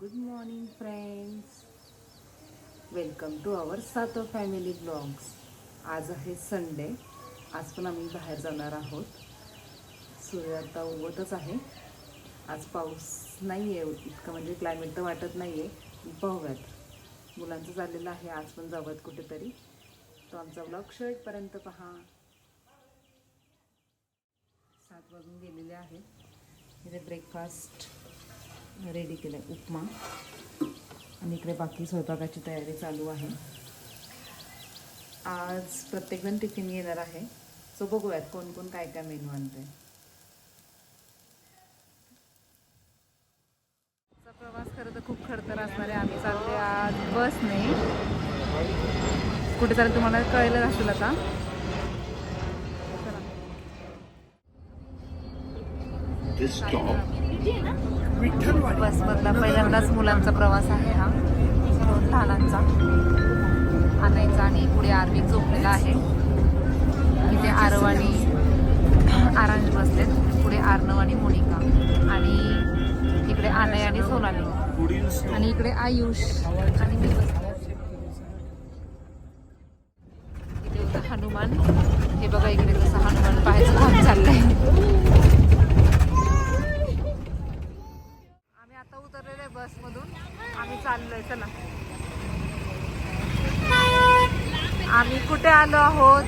Good morning friends welcome to our Sato family blogs आज आहे Sunday आज पण आम्ही बाहेर जाणार आहोत. सूर्य आता उगवतच आहे. आज पाऊस नाही आहे इतकं म्हणजे क्लायमेट तर वाटत नाही आहे पाहूयात. मुलांचं चाललेलं आहे. आज पण जाऊयात कुठेतरी. तो आमचा ब्लॉग शर्टपर्यंत पहा. सात वाजून गेलेले आहे इथे ब्रेकफास्ट रेडी केलं आहे उपमा. आणि इकडे बाकी स्वयंपाकाची तयारी चालू आहे. आज प्रत्येकजण टिफिन येणार आहे. सो बघूयात कोण कोण काय काय मेनू आणते प्रवास खरं तर खूप खडतर असणार. आहे आम्ही चालले आज बसने. कुठे चालेल तुम्हाला कळलं असेल आता. चला. This stop बसमधला पहिल्यांदाच मुलांचा प्रवास आहे हा. दोन लहानांचा आणायचा आणि पुढे आर्विक झोपलेला आहे. इथे आरव आणि आरांज बसलेत. पुढे आर्नव आणि मोनिका. आणि इकडे आनय आणि सोनाली. आणि इकडे आयुष. आणि मी बसले इथे होता हनुमान हे बघा इकडे कसं हनुमान पाहायचं काम चाललंय आम्ही आता उतरलेलो आहे बसमधून आम्ही चाललोय चला आम्ही कुठे आलो आहोत?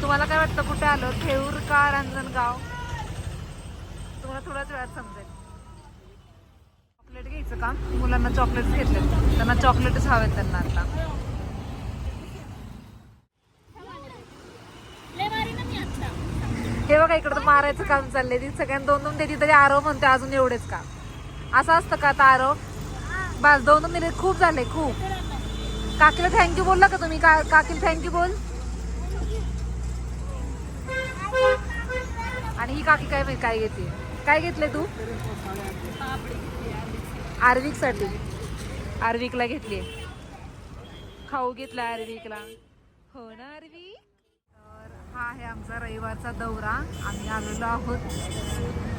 तुम्हाला काय वाटतं कुठे आलो? थेऊर का रांजणगाव? तुम्हाला थोड्याच वेळात समजेल. चॉकलेट घ्यायचं का? मुलांना चॉकलेट्स घेतले त्यांना चॉकलेटच हवेत त्यांना आता. हे बघा इकडं तर मारायचं काम चाललंय. ती सगळ्यांना दोन दोन देते तरी आरव म्हणते अजून एवढेच का? असं असतं का आता आरव? बस दोन दोन दिले खूप झाले खूप. काकीला थँक्यू बोलला का तुम्ही? का काकीला थँक्यू बोल. आणि ही काकी काय काय घेते? काय घेतले तू? आर्विकसाठी आर्विकला घेतली. खाऊ घेतला आर्विकला. हो ना आर्विक तर हा आहे आमचा रविवारचा दौरा. आम्ही आलेलो आहोत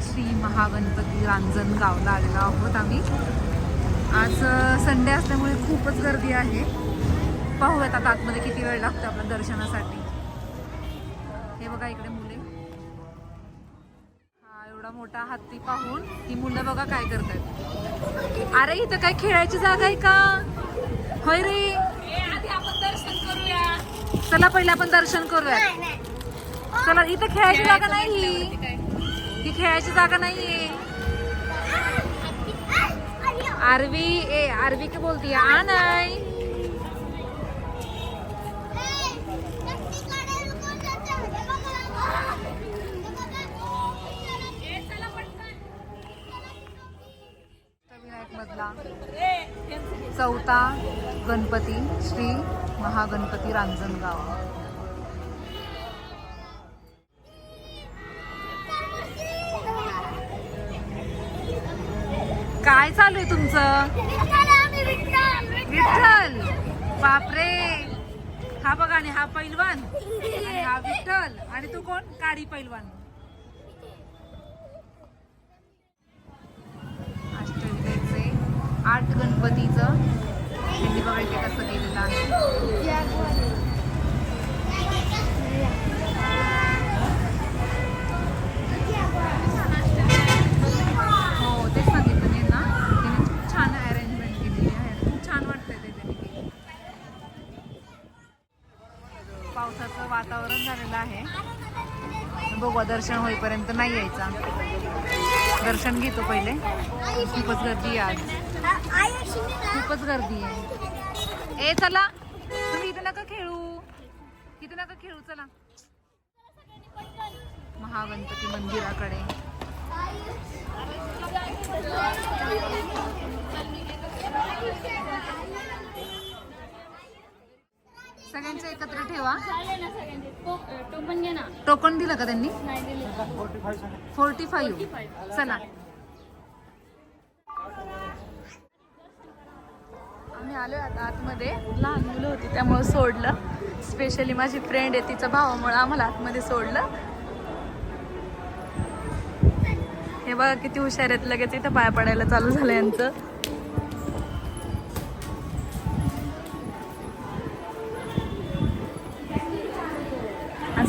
श्री महागणपती रांजण गावला आलेलो आहोत आम्ही. आज संडे असल्यामुळे खूपच गर्दी आहे. पाहूयात आता आतमध्ये किती वेळ लागतो आपल्या दर्शनासाठी. हे बघा इकडे मुले. हा एवढा मोठा हत्ती पाहून ही मुलं बघा काय करतात. अरे इथं काय खेळायची जागा आहे का? होय रे. चला पहिले आपण दर्शन करूया चला इथं खेळायची जागा नाही ही खेळायची जागा नाहीये. आरवी ए आरवी की बोलती आ नाही चौथा गणपती श्री महागणपती रांजणगाव. काय चालू आहे तुमचं? विठ्ठल बापरे. हा बघा आणि हा पैलवान. आणि हा विठ्ठल. आणि तू कोण? काडी पैलवान. दर्शन होईपर्यंत नाही यायचा. दर्शन घेतो पहिले. खूपच गर्दी आहे आज. खूपच गर्दी आहे. ए चला. तुम्ही इथं नका खेळू. इथे नका खेळू चला. महागणपती मंदिराकडे. सगळ्यांचं एकत्र ठेवा. टोपन घे ना. टोकन दिलं का त्यांनी? Forty five. चला. आम्ही आलो आता आतमध्ये. लहान मुलं होती त्यामुळे सोडलं. स्पेशली माझी फ्रेंड आहे तिच्या भावामुळे आम्हाला आतमध्ये सोडलं. हे बघा किती हुशार आहेत लगेच इथं पाया पडायला चालू झालं यांचं.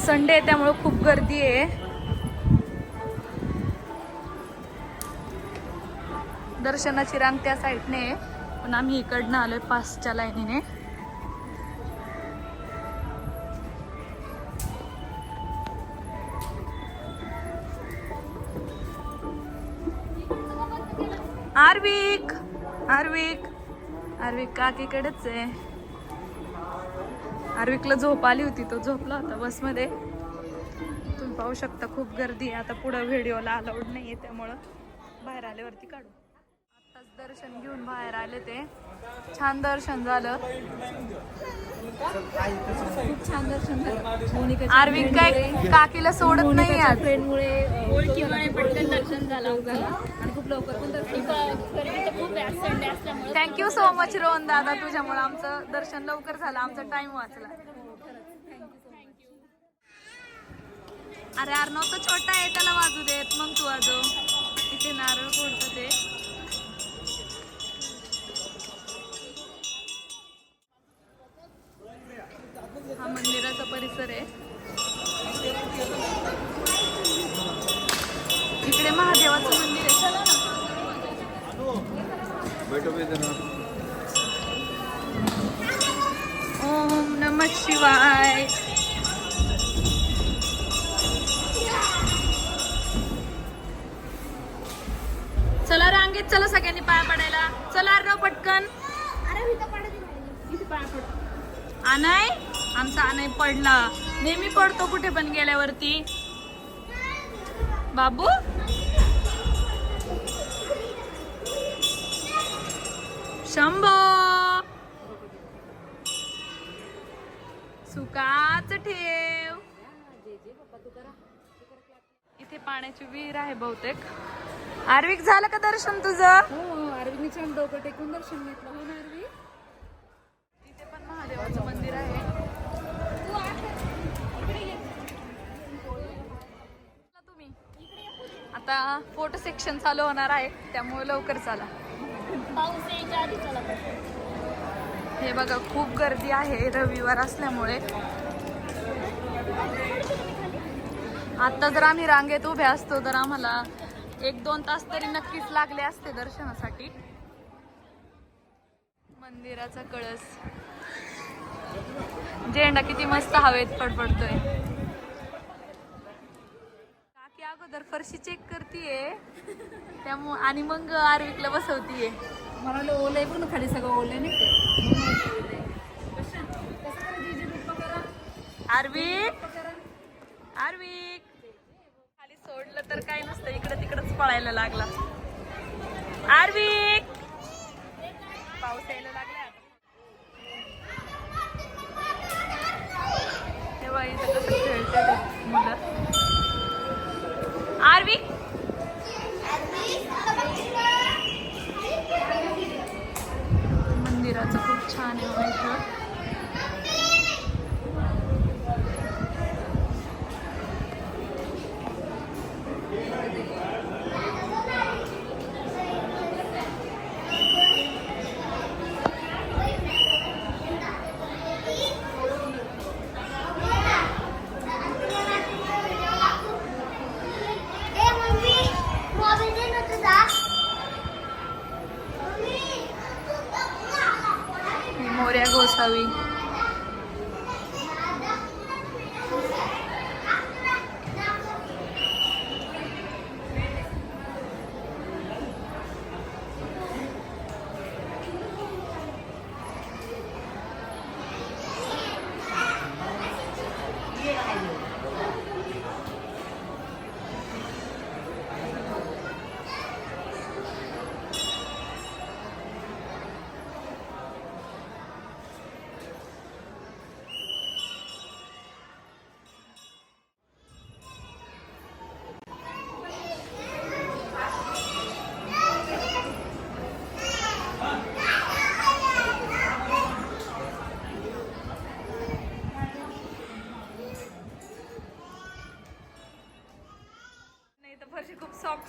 संडे आहे त्यामुळं खूप गर्दी आहे. दर्शनाची रांग त्या साईडने आहे पण आम्ही इकडनं आलोय पासच्या लाईनीने. आर्विक आर्विक आर्विक काकीकडेच आहे. आर्विकला झोप आली होती तो झोपला होता बसमध्ये. पाहू शकता खूप गर्दी आहे. आता पुढं व्हिडिओला अलाउड नाही आहे त्यामुळं. बाहेर आल्यावरती काढू. आत्ताच दर्शन घेऊन बाहेर आले ते. छान दर्शन झालं. खूप छान दर्शन झालं. आर्विक काय काकीला सोडत नाही आज. फ्रेंडमुळे पटकन दर्शन झालं आणि खूप लवकर पण दर्शन झालं. थँक्यू सो मच रोहन दादा तुझ्यामुळे आमचं दर्शन लवकर झालं. आमचा टाइम वाचला. अरे अर्णव तर छोटा आहे त्याला वाजू देत. मग तू वाजव. इथे नारळ फोडतं ते. हा मंदिराचा परिसर आहे. इकडे महादेवाचं मंदिर आहे. चला ना. ओम नम शिवाय. चला सगळ्यांनी पाया पडायला. चला अर्णव पटकन. आनाय आमचा आनाय पडला. नेहमी पडतो कुठे पण गेल्यावरती. बाबू? शंभो! सुकाच ठेव. इथे पाण्याची विहीर आहे बहुतेक. आर्विक झालं का दर्शन तुझं? हो अरविंदनी छान डोकं टेकून दर्शन घेतलं. हो ना इथे पण महादेवाचं मंदिर आहे. तुम्ही. आता फोटो सेक्शन चालू होणार आहे त्यामुळे लवकर चला. हे बघा खूप गर्दी आहे रविवार असल्यामुळे. आता जर आम्ही रांगेत उभे असतो तर आम्हाला एक दोन तास तरी नक्कीच लागले असते दर्शनासाठी मंदिराचा कळस झेंडा किती मस्त हवेत फडफडतोय काकी अगोदर फरशी चेक करतीये त्यामुळे आणि मग आर्विकला बसवतीये मला वाटलं ओलं आहे पण खाली सगळं ओलं नाही का आर्विक तर काय नसतं इकडं तिकडच पळायला लागला. आर्विक पाऊस यायला लागला तेव्हा इथं कसं खेळते ते मुलं. आर्विक मंदिराचं खूप छान आहे हो इथं. ahora es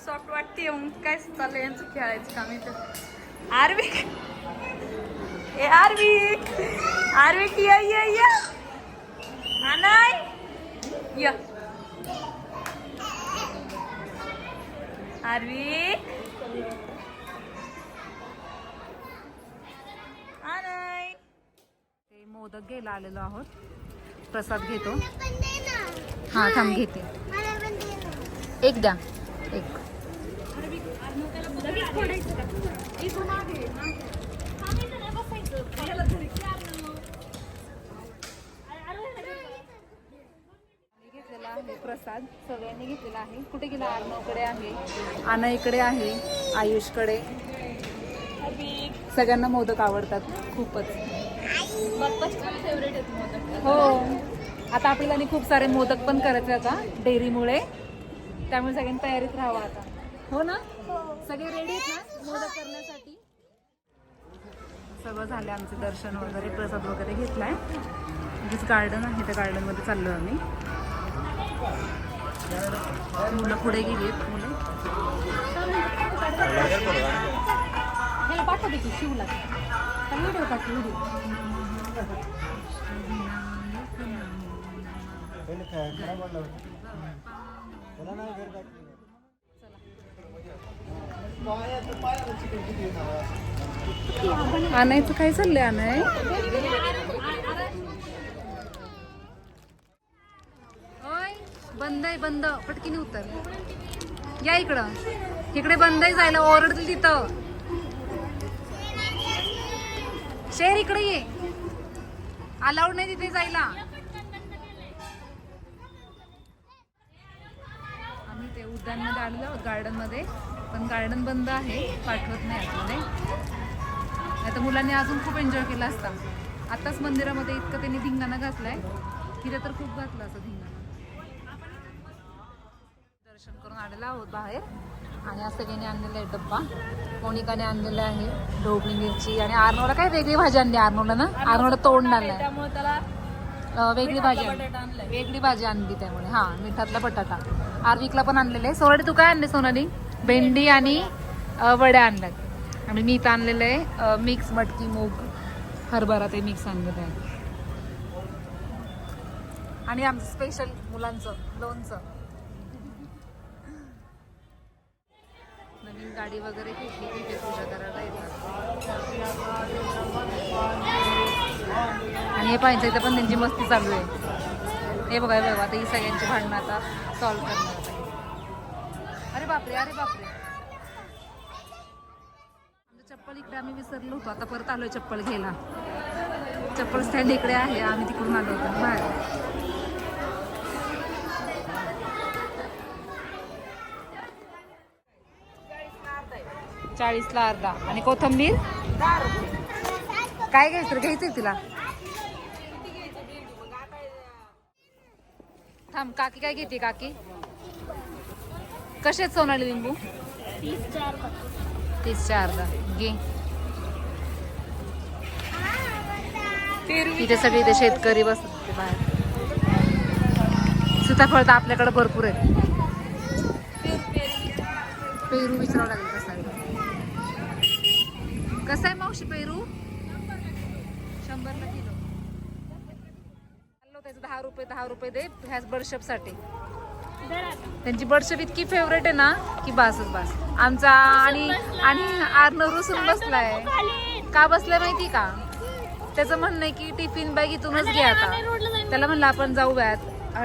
सॉफ्ट वाटते मग. काय चाललंय? यांचं खेळायचं काम इथं. आर्विक. ए आर्विक. आर्विक या या या. आनाय. या. आरवी आनय. ते मोदक घ्यायला आलेलो आहोत. प्रसाद घेतो. हा थांब घेते. एक द्या. एक. प्रसाद सगळ्यांनी घेतलेला आहे. कुठे गेला? अर्णवकडे आहे. आनईकडे आहे. आयुषकडे. सगळ्यांना मोदक आवडतात. खूपच. हो. आता आपल्याला खूप सारे मोदक पण करायचे आता डेअरीमुळे. त्यामुळे सगळ्यांनी तयारीत राहावं आता. हो ना? सगळे रेडी आहेत ना? मोदक करण्यासाठी? सगळं झालं आमचं दर्शन वगैरे प्रसाद वगैरे घेतलाय. इथेच गार्डन आहे त्या गार्डनमध्ये चाललो आम्ही. मुलं पुढे गेली आहेत मुलं पाठवते की शिवला. व्हिडिओ टाक व्हिडिओ आणायचं काय चाललंय आणाय? बंद आहे बंद. पटकीने उतर. या इकडं. इकडे बंद आहे जायला ओरडतील तिथं. शेर इकडे ये. अलाउड नाही तिथे जायला. आम्ही ते उद्यानमध्ये आलेलो गार्डनमध्ये पण गार्डन बंद आहे. पाठवत नाही आतमध्ये आता मुलांनी अजून खूप एन्जॉय केला असता. आताच मंदिरामध्ये इतकं त्यांनी धिंगाणा घातलाय. तिथे तर खूप घातलं असं धिंगाणा. दर्शन करून आलेलो आहोत बाहेर. आणि आज सगळ्यांनी आणलेला आहे डब्बा. मोनिकाने आणलेला आहे ढोबळी मिरची. आणि आर्नोला काय वेगळी भाजी आणली आर्नोला ना? आर्नोला तोंड आणलाय. त्यामुळे त्याला वेगळी भाजी आणली. वेगळी भाजी आणली त्यामुळे. हा मिठातला बटाटा. आर्विकला पण आणलेलं आहे. सोनाली तू काय आणले सोनाली? भेंडी आणि वड्या आणल्यात. आणि मी इथं आणलेलं आहे मिक्स मटकी मूग हरभरा ते मिक्स आणलेलं आहे. आणि आमचं स्पेशल मुलांचं लोणचं. नवीन गाडी वगैरे घेतली तिथे पूजा करायला येतात. आणि हे पाहिजे इथं पण त्यांची मस्ती चालू आहे. हे बघा बघा आता ही सगळ्यांची भांडणं आता सॉल्व्ह करणार. बापरे अरे बापरे. आमचं चप्पल इकडे आम्ही विसरलो होतो. आता परत आलोय चप्पल घ्यायला. चप्पल स्टँड इकडे आहे आम्ही तिकडून आलो होतो. बाहेर चाळीसला अर्धा. आणि कोथंबीर? काय घ्यायचं रे? घ्यायचंय तिला. थांब काकी काय घेते काकी? कसे आहेत सोनाली लिंबू? तीसच्या अर्धा. घे. इथे सगळे इथे शेतकरी बसतात बाहेर. सीताफळ तर आपल्याकडे भरपूर आहेत. पेरू विचारावं लागेल कसा आहे आहे मावशी पेरू? शंभरला किलो. चाललो त्याचं दहा रुपये दहा रुपये दे ह्याच बडशपसाठी त्यांची बडशप इतकी फेवरेट आहे ना की बासच बास. आमचा आणि आणि आर्नव रुसून बसलाय. का बसलाय माहिती का? त्याचं म्हणणं आहे की टिफिन बॅग इथूनच घ्या आता. त्याला म्हणलं आपण जाऊयात.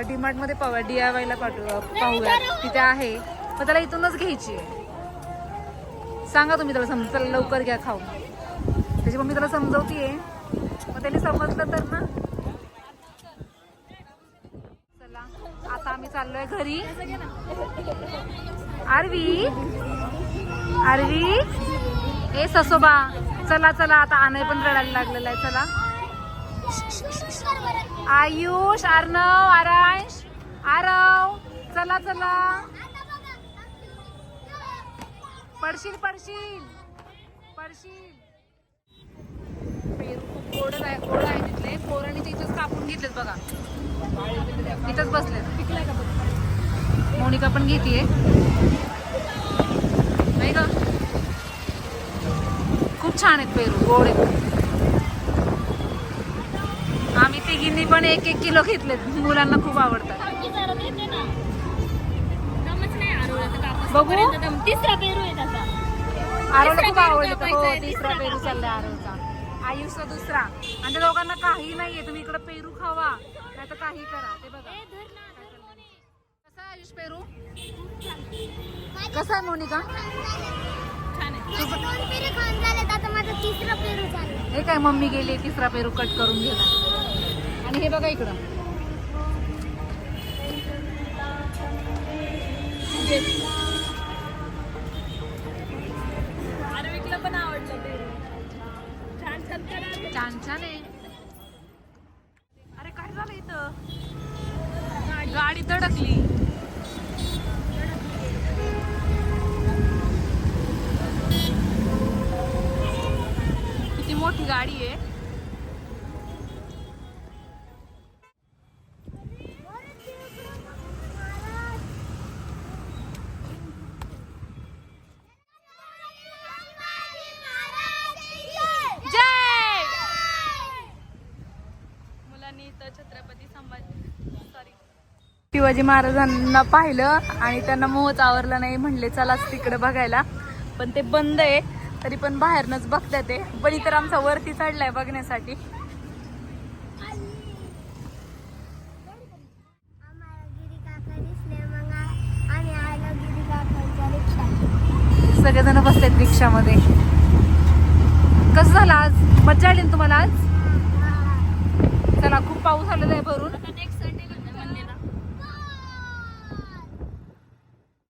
डीमार्टमध्ये पाहूया डी आय वायला पाठवू पाहूयात. तिथे आहे. मग त्याला इथूनच घ्यायची आहे. सांगा तुम्ही त्याला समज त्याला लवकर घ्या खाऊ त्याची मम्मी त्याला समजवतीये. मग त्याने समजलं तर ना चला आता आम्ही चाललोय घरी. आरवी. आरवी. ए ससोबा. चला चला आता आनय पण रडायला लागलेला आहे. चला. आयुष अर्णव आरांश. आरव. चला चला. पडशील पडशील. पडशील. पेरू खूप गोड आहे गोड आहे तिथले. पोरांनी ते कापून घेतलेत बघा. इथंच बसले मोनिका पण घेतीये. नाही का? खूप छान आहेत पेरू गोड आहेत. आम्ही तिघींनी पण एक एक किलो घेतलेत. मुलांना खूप आवडतात. बघू. तिसरा पेरू आहे आरोला खूप आवडतो. हो तिसरा पेरू आरोचा दुसरा. आणि त्या दोघांना काही नाहीये. तुम्ही इकडे पेरू खावा. काही करा ते बघा. कसा आयुष पेरू? कसा आहे मोनिका? हे काय मम्मी गेली तिसरा पेरू कट करून गेला आणि हे बघा इकडं. गाडी धडकली शिवाजी महाराजांना पाहिलं आणि त्यांना मोहच आवरला नाही म्हणले चलाच तिकडे बघायला. पण ते बंद आहे तरी पण बाहेरनच बघतात ते. बळी तर आमचा वरती चढलाय बघण्यासाठी. आम्हाला गिरी सगळेजण बसलेत रिक्षामध्ये. कसं झालं आज? मज्जा आली ना तुम्हाला आज? चला खूप पाऊस आलेला आहे भरून.